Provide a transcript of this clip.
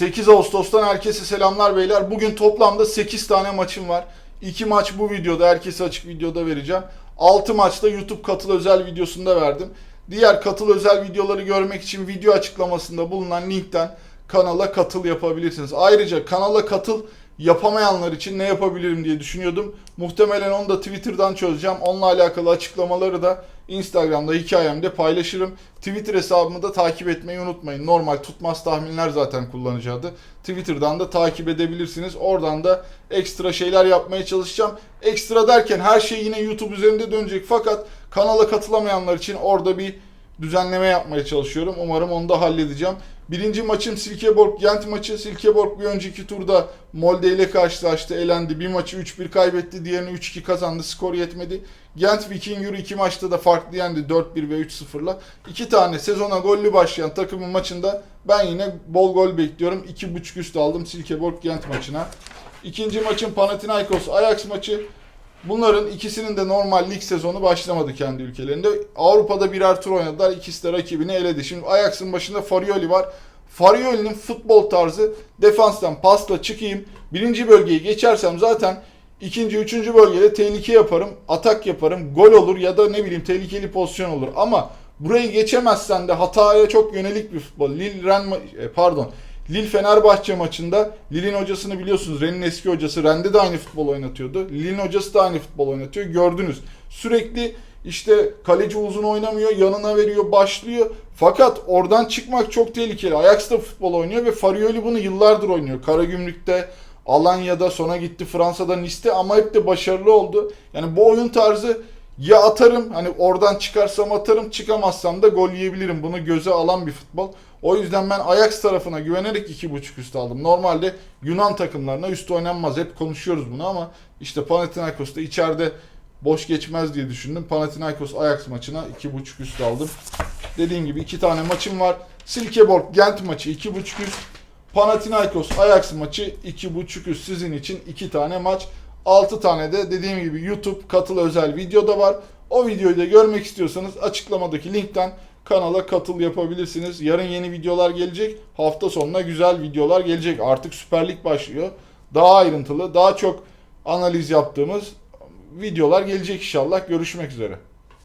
8 Ağustos'tan herkese selamlar beyler. Bugün toplamda 8 tane maçım var. 2 maç bu videoda, herkese açık videoda vereceğim. 6 maçta YouTube katıl özel videosunda verdim. Diğer katıl özel videoları görmek için video açıklamasında bulunan linkten kanala katıl yapabilirsiniz. Ayrıca kanala katıl yapamayanlar için ne yapabilirim diye düşünüyordum. Muhtemelen onu da Twitter'dan çözeceğim. Onunla alakalı açıklamaları da Instagram'da hikayemde paylaşırım. Twitter hesabımı da takip etmeyi unutmayın. Normal tutmaz tahminler zaten kullanıcı adı. Twitter'dan da takip edebilirsiniz. Oradan da ekstra şeyler yapmaya çalışacağım. Ekstra derken her şey yine YouTube üzerinde dönecek. Fakat kanala katılamayanlar için orada bir düzenleme yapmaya çalışıyorum. Umarım onu da halledeceğim. Birinci maçım Silkeborg Gent maçı. Silkeborg bir önceki turda Molde ile karşılaştı, elendi. Bir maçı 3-1 kaybetti, diğerini 3-2 kazandı. Skor yetmedi. Gent Vikingur iki maçta da farklı yendi 4-1 ve 3-0'la. İki tane sezona gollü başlayan takımın maçında ben yine bol gol bekliyorum. 2.5 üst aldım Silkeborg Gent maçına. İkinci maçım Panathinaikos Ajax maçı. Bunların ikisinin de normal lig sezonu başlamadı kendi ülkelerinde. Avrupa'da birer tur oynadılar. İkisi de rakibini eledi. Şimdi Ajax'ın başında Farioli var. Farioli'nin futbol tarzı defanstan pasla çıkayım. Birinci bölgeyi geçersem zaten ikinci, üçüncü bölgede tehlike yaparım. Atak yaparım. Gol olur ya da ne bileyim tehlikeli pozisyon olur. Ama burayı geçemezsen de hataya çok yönelik bir futbol. Lille, Ren, e, pardon. Lille Fenerbahçe maçında Lille'in hocasını biliyorsunuz. Ren'in eski hocası. Ren'de de aynı futbol oynatıyordu. Lille'in hocası da aynı futbol oynatıyor. Gördünüz. Sürekli işte kaleci uzun oynamıyor, yanına veriyor, başlıyor. Fakat oradan çıkmak çok tehlikeli. Ajax da futbol oynuyor ve Farioli bunu yıllardır oynuyor. Karagümrük'te, Alanya'da, sonra gitti Fransa'da Nice'te ama hep de başarılı oldu. Yani bu oyun tarzı ya atarım hani oradan çıkarsam atarım çıkamazsam da gol yiyebilirim. Bunu göze alan bir futbol. O yüzden ben Ajax tarafına güvenerek 2.5 üst aldım. Normalde Yunan takımlarına üst oynanmaz. Hep konuşuyoruz bunu ama işte Panathinaikos'ta içeride boş geçmez diye düşündüm. Panathinaikos Ajax maçına 2.5 üst aldım. Dediğim gibi iki tane maçım var. Silkeborg Gent maçı 2.5 üst. Panathinaikos Ajax maçı 2.5 üst sizin için iki tane maç. 6 tane de dediğim gibi YouTube katıl özel video da var. O videoyu da görmek istiyorsanız açıklamadaki linkten kanala katıl yapabilirsiniz. Yarın yeni videolar gelecek. Hafta sonuna güzel videolar gelecek. Artık Süper Lig başlıyor. Daha ayrıntılı, daha çok analiz yaptığımız videolar gelecek inşallah. Görüşmek üzere.